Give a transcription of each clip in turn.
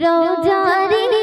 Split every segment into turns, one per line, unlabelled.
đồ 里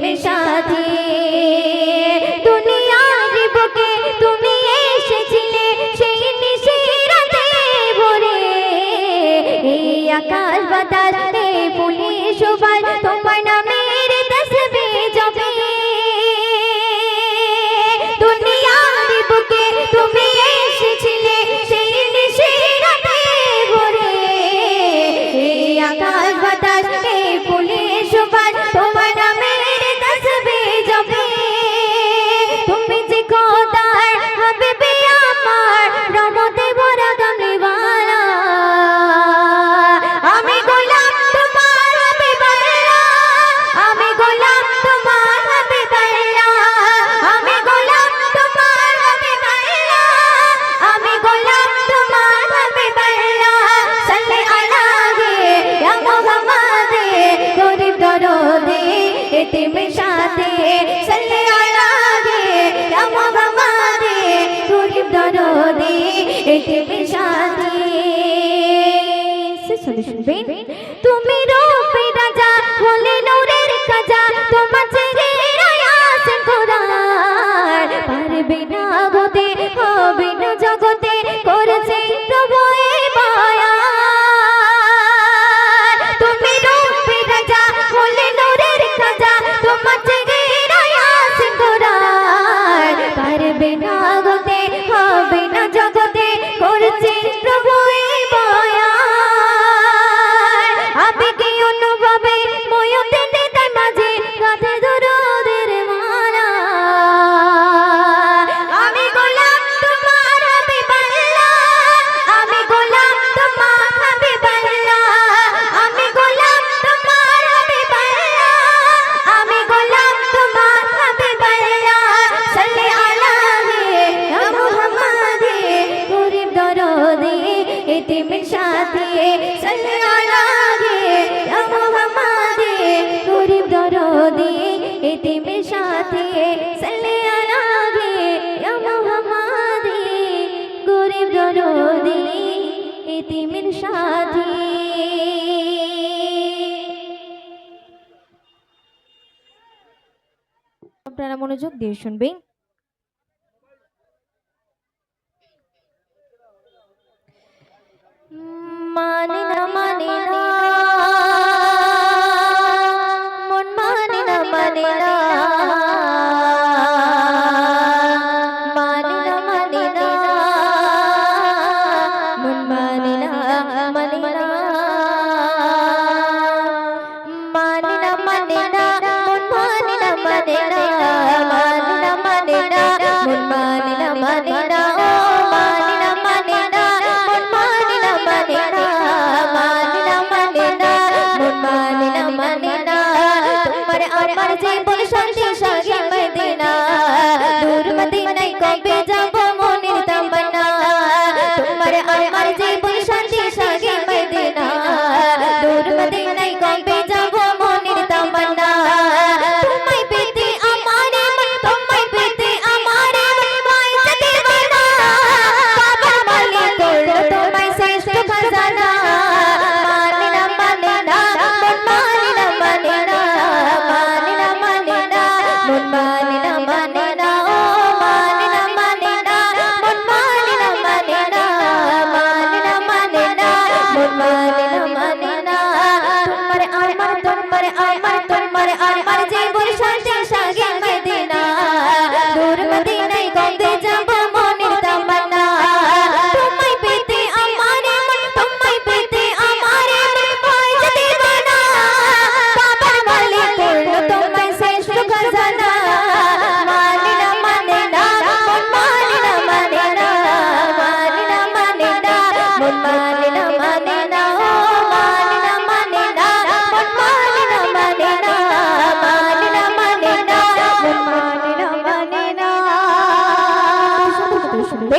প্রেম সাথী শুনবেন তুমি রবে তিমির সাথী। আপনারা মনোযোগ দিয়ে শুনবেন। মানে না মানে না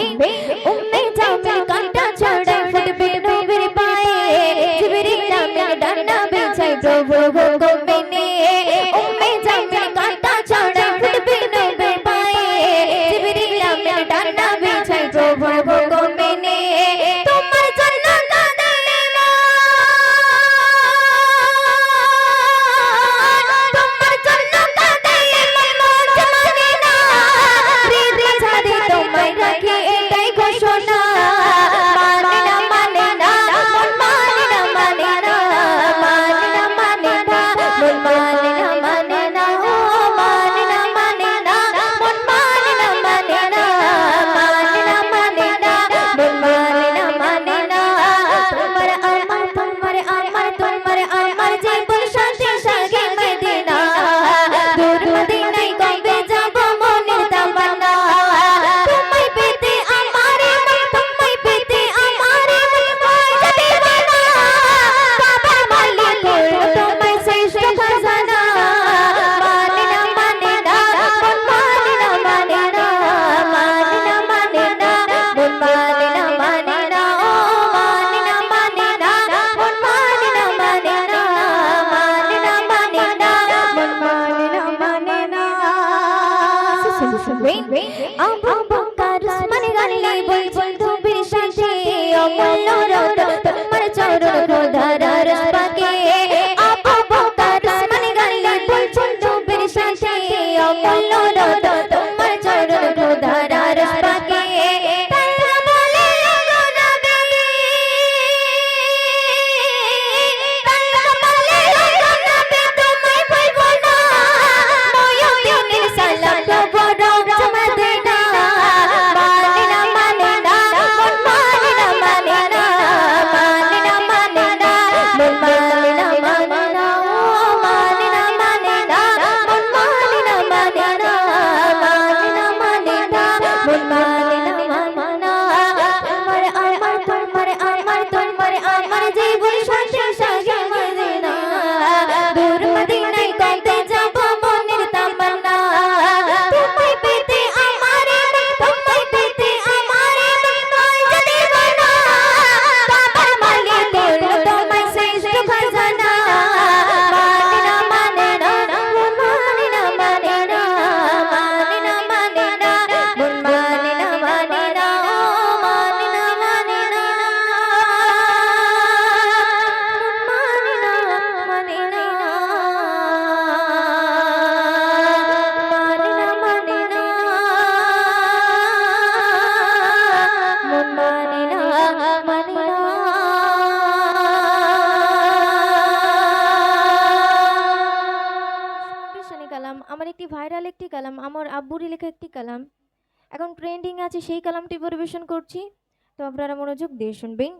উম্মে আমার
আব্বুরই লেখা একটি কালাম। এখন ট্রেন্ডিং আছে সেই কালামটি পরিবেশন করছি। তো আপনারা মনোযোগ দিয়ে শুনবেন।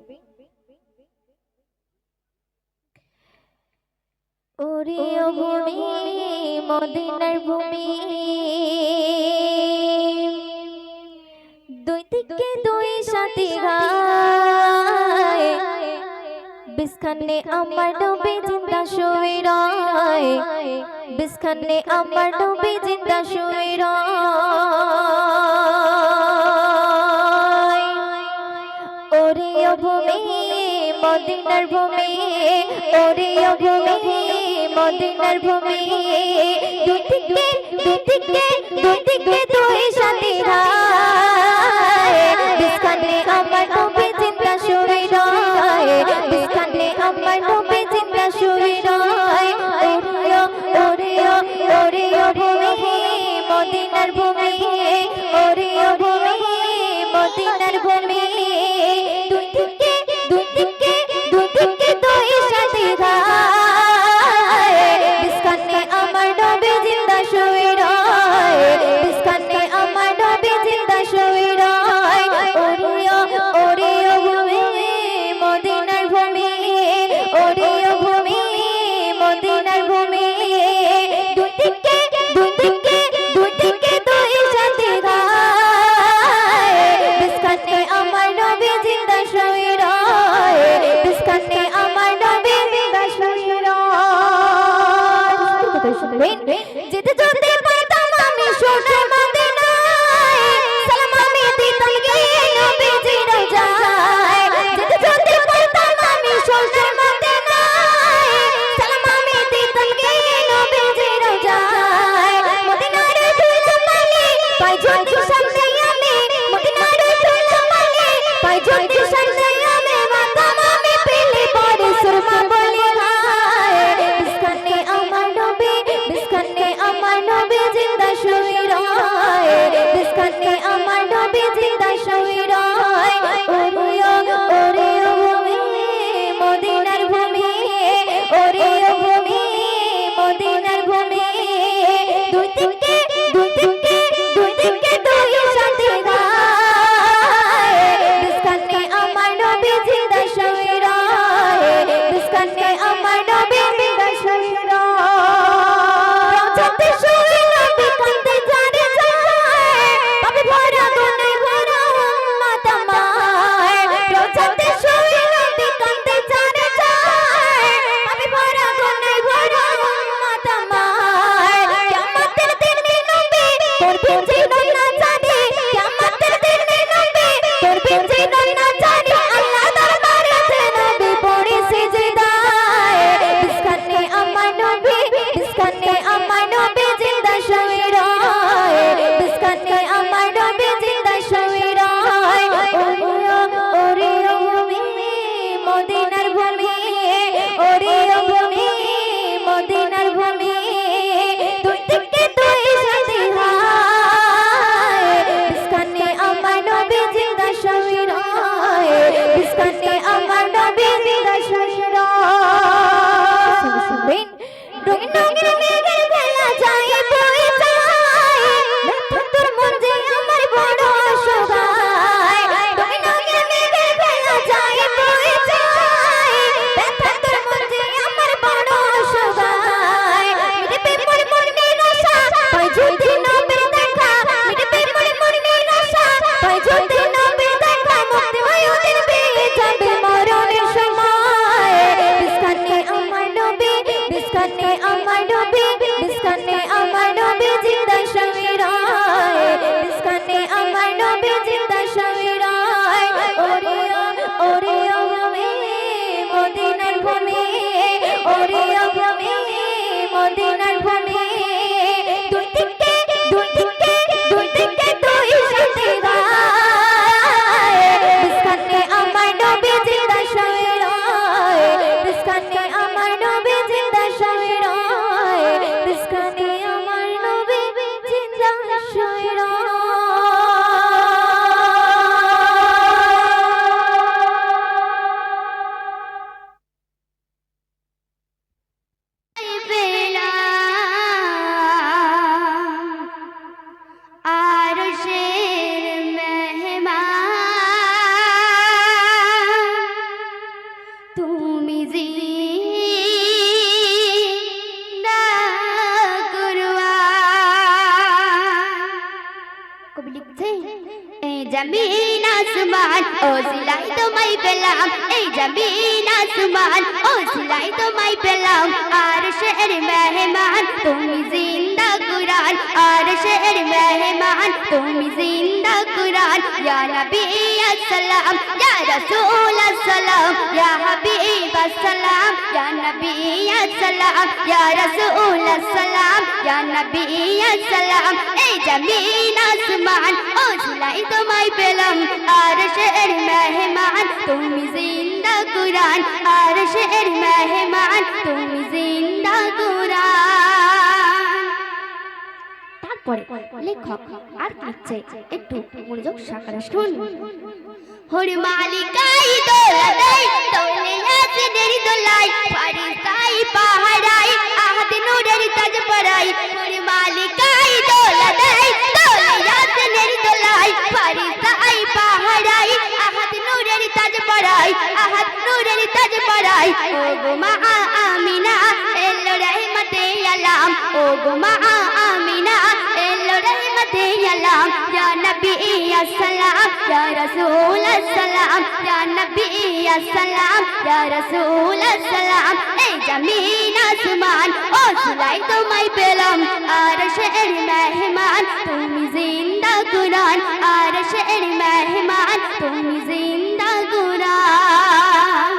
মদিনার ভূমি। দুই থেকে দুই সাথী বিস্কানে আমার ডোবে জিন্দা শুয়ে রায় বিস্কানে আমার ডোবে জিন্দা শুয়ে রায় ওরে ভূমি মদিনার ভূমি ওরে ভূমি মদিনার ভূমি দুদিকে দুদিকে দুদিকে তুই সাথে রায়
এই জমিন আসমান, ও সিলাই তোমায় পেলাম। আর শের মেহমান, তুমি জিন্দা কুরআন। আর শের মেহমান, তুমি জিন্দা কুরআন। ইয়া নবী আসসালাম, ইয়া রাসূল আসসালাম, ইয়া হাবিব আসসালাম, ইয়া নবী আসসালাম, ইয়া রাসূল আসসালাম, ইয়া নবী আসসালাম। এই জমিন আসমান, ও সিলাই তোমায় পেলাম। আর শের মেহমান, তুমি জিন্দা জিন্দা কুরান আর শের মেহমান তুমি জিন্দা কুরান তারপরে লেখক আর লিখছে একটু মনোযোগ সাকারে শুন হরি মালিকাই দোলাই তোলে হাসিদের দোলাই ফারিসাই পাহাড়াই আহাদ নুরের তাজ পরাই হরি মালিকাই দোলাই নূরের দোলাই ফারিস্তা আই পাহাড়াই আহাত নূরের তাজ পড়াই আহাত নূরের তাজ পড়াই ও গো মা আমিনা, এলো রহমতে আলাম। ও গো মা আমিনা السلام يا نبي يا سلام يا رسول السلام يا نبي يا سلام يا رسول السلام এই জমিন আসমান ও সুলাই তোমায় পেলাম আর শের মেহমান তুমি জিন্দা কুরআন আর শের মেহমান তুমি জিন্দা কুরআন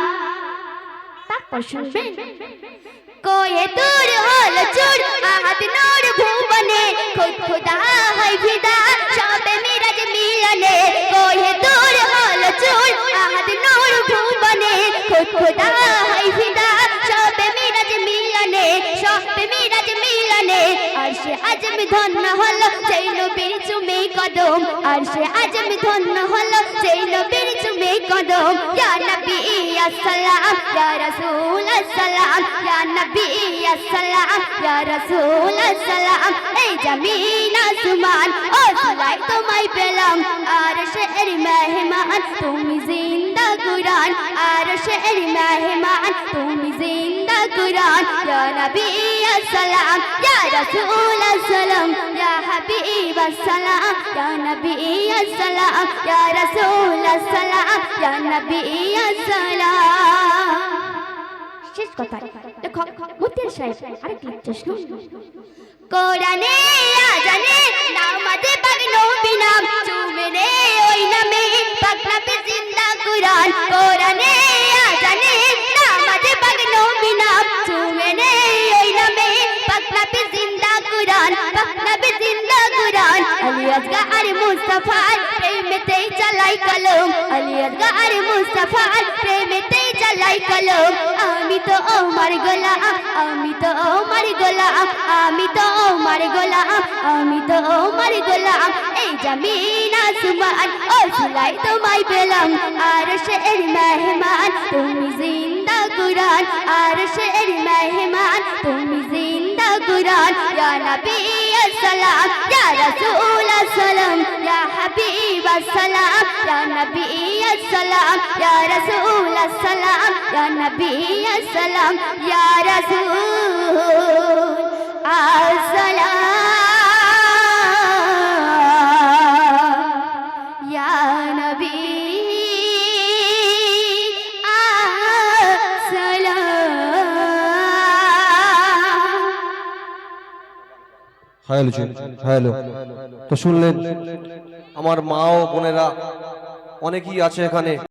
তারপর শুনবেন কোয়ে দূর হল চুর, আহাত নূর ভুবনে। খুদ খুদা, হয় ফিদা, সবে মিরাজ মিলনে। কোয়ে দূর হল চুর, আহাত নূর ভুবনে। খুদ খুদা, হয় ফিদা, সবে মিরাজ মিলনে, সবে মিরাজ মিলনে। আর সে আজম ধন্য হল সেই নবীর চুমে কদম, আর সে আজম ধন্য হল সেই নবীর চুমে কদম। ইয়া নবী আসসালাম ইয়া রাসূল আসসালাম ইয়া নবী আসসালাম ইয়া রাসূল আসসালাম এই জমিন আসমান ও সুলাই তোমায় পেলাম। আর শের মেহমান, তুমি জিন্দা কুরআন। আর শের মেহমান তুমি কুরআন ইয়া নবী আসসালাম ইয়া রাসূল আসসালাম ইয়া হাবিব আসসালাম ইয়া নবী আসসালাম ইয়া রাসূল আসসালাম ইয়া নবী আসসালাম শেষ কথা দেখো মুতির সাহেব আরেকটি চেষ্টা কোরআনে আজানে নামাজে পাক নবী নাম চুমে রে ওই নামে পাক নামে জিন্দা কুরআন। কোরআনে আজানে কুরআন পাক নামে জিন্দা কুরআন। আলী আসগা মুস্তাফা প্রেমেতেই চালাই কলম। আলী আসগা মুস্তাফা প্রেমেতেই চালাই কলম। আমি তো ওমর গোলাম, আমি তো ওমর গোলাম, আমি তো ওমর গোলাম, আমি তো ওমর গোলাম। এই জমিন আসমান, ও সিলাই তোমায় পেলাম। আর শের মেহমান, তুমি জিন্দা কুরআন। আর শের মেহমান, তুমি কুরআন ইয়া নবী আসসালাম, ইয়া রাসূল আসসালাম, ইয়া হাবিব আসসালাম, ইয়া নবী আসসালাম, ইয়া রাসূল আসসালাম, ইয়া নবী আসসালাম, ইয়া রাসূল আসসালাম।
হ্যালো হ্যালো তো শুনলেন আমার মা ও বোনেরা অনেকেই আছে এখানে।